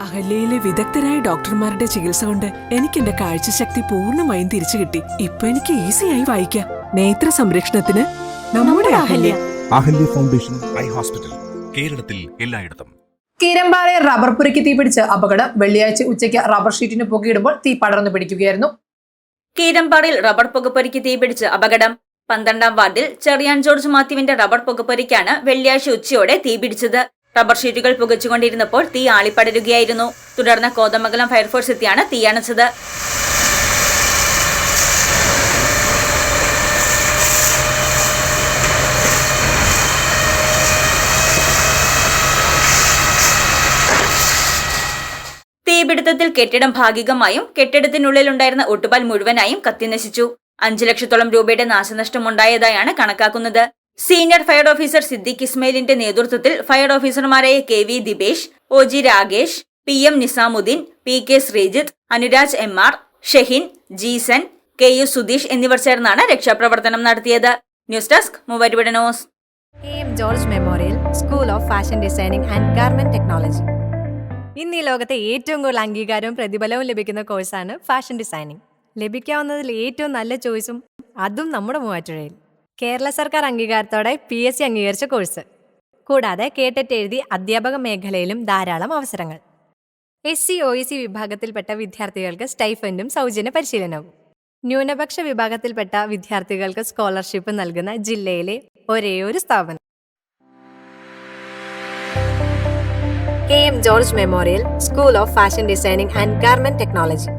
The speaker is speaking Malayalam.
അഹല്യയിലെ വിദഗ്ധരായ ഡോക്ടർമാരുടെ ചികിത്സ കൊണ്ട് എനിക്ക് എന്റെ കാഴ്ചശക്തി പൂർണമായും തിരിച്ചു കിട്ടി. ഇപ്പൊ എനിക്ക് ഈസിയായി വായിക്കാം. നേത്ര സംരക്ഷണത്തിന് നമ്മുടെ Ahalya. Ahalya. Foundation eye hospital കേരളത്തിൽ എല്ലായിടത്തും. കീരമ്പാറയിൽ റബ്ബർ പുരയ്ക്ക് തീപിടിച്ച് അപകടം. വെള്ളിയാഴ്ച ഉച്ചയ്ക്ക് റബ്ബർ ഷീറ്റിന് പുകയിടുമ്പോൾ തീ പടർന്നു പിടിക്കുകയായിരുന്നു. കീരമ്പാറയിൽ റബ്ബർ പുകപ്പൊരിക്ക് തീപിടിച്ച് അപകടം. പന്ത്രണ്ടാം വാർഡിൽ ചെറിയാൻ ജോർജ് മാത്യുവിന്റെ റബ്ബർ പുകപ്പൊരിക്കാണ് വെള്ളിയാഴ്ച ഉച്ചയോടെ തീപിടിച്ചത് റബ്ബർ ഷീറ്റുകൾ പുകച്ചുകൊണ്ടിരുന്നപ്പോൾ തീ ആളിപ്പടരുകയായിരുന്നു. തുടർന്ന് കോതമംഗലം ഫയർഫോഴ്സ് എത്തിയാണ് തീയണച്ചത് തീപിടുത്തത്തിൽ കെട്ടിടം ഭാഗികമായും കെട്ടിടത്തിനുള്ളിലുണ്ടായിരുന്ന ഒട്ടുപാൽ മുഴുവനായും കത്തിനശിച്ചു. അഞ്ചു ലക്ഷത്തോളം രൂപയുടെ നാശനഷ്ടമുണ്ടായതായാണ് കണക്കാക്കുന്നത്. സീനിയർ ഫയർ ഓഫീസർ സിദ്ദിഖ് ഇസ്മയിലിന്റെ നേതൃത്വത്തിൽ ഫയർ ഓഫീസർമാരായ K V Dibesh O G Ragesh P M Nizamudheen P K Sreejith Anuraj M R Shehin Jeesan K U Sudheesh എന്നിവർ ചേർന്നാണ് രക്ഷാപ്രവർത്തനം നടത്തിയത്. News desk Muvattupuzha news. George memorial school of fashion designing and garment technology. ഇന്ന് ഈ ലോകത്തെ ഏറ്റവും കൂടുതൽ അംഗീകാരവും പ്രതിഫലവും ലഭിക്കുന്ന കോഴ്സാണ് ഫാഷൻ ഡിസൈനിങ് ലഭിക്കാവുന്നതിൽ ഏറ്റവും നല്ല ചോയ്സും അതും നമ്മുടെ മൂവാറ്റുപുഴയിൽ. കേരള സർക്കാർ അംഗീകാരത്തോടെ പി എസ് സി അംഗീകരിച്ച കോഴ്സ്. കൂടാതെ കേട്ടിട്ട് എഴുതി അധ്യാപക മേഖലയിലും ധാരാളം അവസരങ്ങൾ. എസ് സി ഒ സി വിഭാഗത്തിൽപ്പെട്ട വിദ്യാർത്ഥികൾക്ക് സ്റ്റൈഫൻഡും സൗജന്യ പരിശീലനവും. ന്യൂനപക്ഷ വിഭാഗത്തിൽപ്പെട്ട വിദ്യാർത്ഥികൾക്ക് സ്കോളർഷിപ്പ് നൽകുന്ന ജില്ലയിലെ ഒരേയൊരു സ്ഥാപനം. K M George memorial school of fashion designing and garment technology.